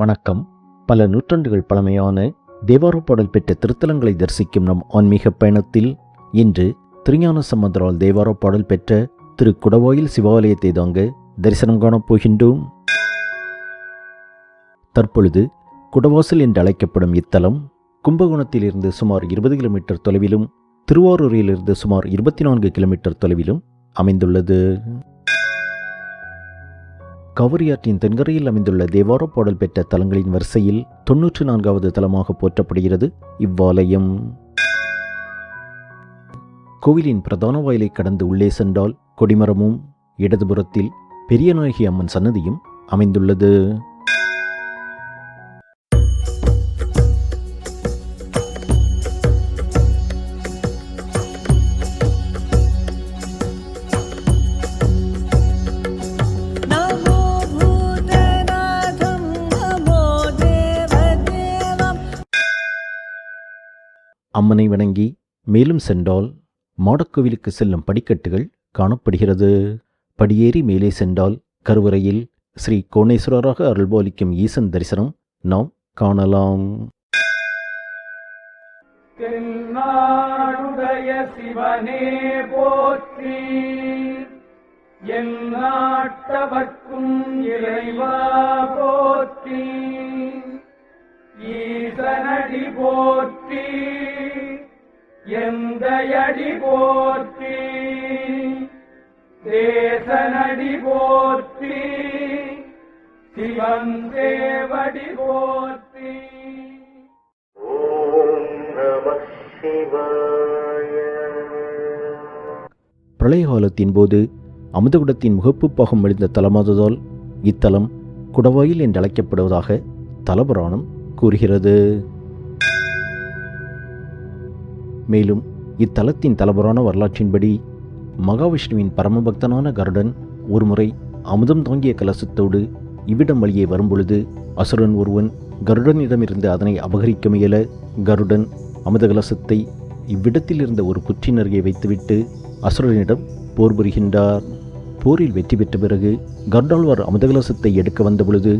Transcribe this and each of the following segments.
வணக்கம். பல நூற்றாண்டுகள் பழமையான தேவார பாடல் பெற்ற திருத்தலங்களை தரிசிக்கும் நம் ஆன்மீக பயணத்தில் இன்று திருஞான சம்பந்தரால் தேவார பாடல் பெற்ற திரு குடவாயில் சிவாலயத்தை தாங்க தரிசனம் காணப் போகின்றோம். தற்பொழுது குடவாசல் என்று அழைக்கப்படும் இத்தலம் கும்பகோணத்திலிருந்து சுமார் இருபது கிலோமீட்டர் தொலைவிலும் திருவாரூரிலிருந்து சுமார் இருபத்தி நான்கு கிலோமீட்டர் தொலைவிலும் அமைந்துள்ளது. காவிரியாற்றின் தென்கரையில் அமைந்துள்ள தேவார பாடல் பெற்ற தலங்களின் வரிசையில் தொன்னூற்றி நான்காவது தலமாக போற்றப்படுகிறது இவ்வாலயம். கோவிலின் பிரதான வாயிலை கடந்து உள்ளே சென்றால் கொடிமரமும் இடதுபுறத்தில் பெரியநாயகி அம்மன் சன்னதியும் அமைந்துள்ளது. அம்மனை வணங்கி மேலும் சென்றால் மாடக்கோவிலுக்கு செல்லும் படிக்கட்டுகள் காணப்படுகிறது. படியேறி மேலே சென்றால் கருவறையில் ஸ்ரீ கோணேஸ்வரராக அருள்பாலிக்கும் ஈசன் தரிசனம் நாம் காணலாம். தென்னாடுடைய சிவனே போற்றி என் நாட்டவர்க்கும் இறைவா போற்றி. ஈசனடி போற்றி எந்தையடி போற்றி தேசனடி போற்றி சிவன் தேவடி போற்றி. பிரளய காலத்தின் போது அமுதகுடத்தின் முகப்பு பாகம் எழுந்த தலமாததால் இத்தலம் குடவாயில் என்று அழைக்கப்படுவதாக தலபுராணம் கூறுகிறது. மேலும் இத்தலத்தின் தலபுராண வரலாற்றின்படி மகாவிஷ்ணுவின் பரமபக்தனான கருடன் ஒருமுறை அமுதம் தாங்கிய கலசத்தோடு இவ்விடம் வழியே வரும்பொழுது அசுரன் ஒருவன் கருடனிடமிருந்து அதனை அபகரிக்க முயல கருடன் அமுத கலசத்தை இவ்விடத்தில் இருந்த ஒரு புற்றின் அருகே வைத்துவிட்டு அசுரனிடம் போர் புரிகின்றார். போரில் வெற்றி பெற்ற பிறகு கருடாழ்வார் அமுதகலசத்தை எடுக்க வந்தபொழுது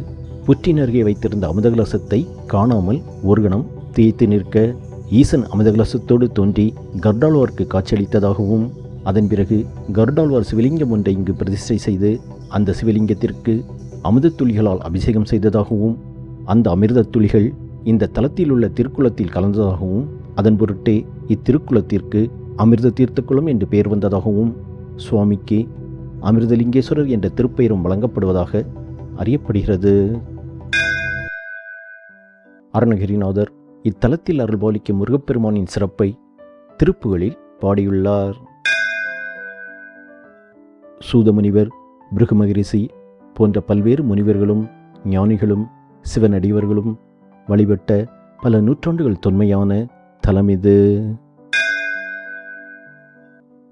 புற்றின் அருகே வைத்திருந்த அமுதகலசத்தை காணாமல் ஒரு கணம் தேய்த்து நிற்க ஈசன் அமுதகலசத்தோடு தோன்றி கருடாழ்வாருக்கு காட்சியளித்ததாகவும் அதன் பிறகு கருடாழ்வார் சிவலிங்கம் ஒன்றை இங்கு பிரதிஷ்டை செய்து அந்த சிவலிங்கத்திற்கு அமுதத் துளிகளால் அபிஷேகம் செய்ததாகவும் அந்த அமிர்தத் துளிகள் இந்த தலத்தில் உள்ள திருக்குளத்தில் கலந்ததாகவும் அதன் பொருட்டே இத்திருக்குளத்திற்கு அமிர்த தீர்த்தக்குளம் என்று பெயர் வந்ததாகவும் சுவாமிக்கு அமிர்தலிங்கேஸ்வரர் என்ற திருப்பெயரும் வழங்கப்படுவதாக அறியப்படுகிறது. அருணகிரிநாதர் இத்தலத்தில் அருள்பாலிக்கும் முருகப்பெருமானின் சிறப்பை திருப்புகளில் பாடியுள்ளார். சூதமுனிவர் பிருகுமகிரிசி போன்ற பல்வேறு முனிவர்களும் ஞானிகளும் சிவனடிவர்களும் வழிபட்ட பல நூற்றாண்டுகள் தொன்மையான தலம் இது.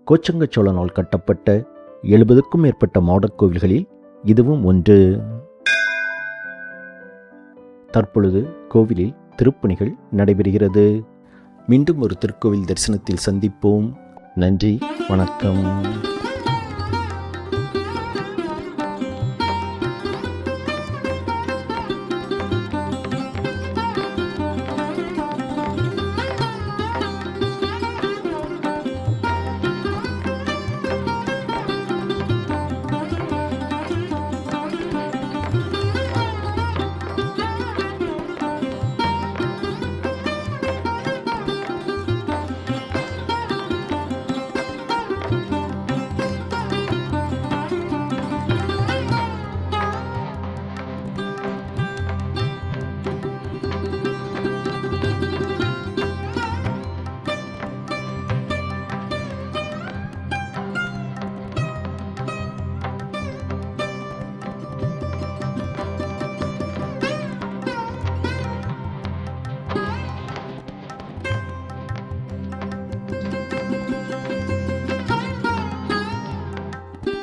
கோச்சங்கச் சோழனால் கட்டப்பட்ட எழுபதுக்கும் மேற்பட்ட மாடக் கோவில்களில் இதுவும் ஒன்று. தற்பொழுது கோவிலில் திருப்பணிகள் நடைபெறுகிறது. மீண்டும் ஒரு திருக்கோவில் தரிசனத்தில் சந்திப்போம். நன்றி வணக்கம்.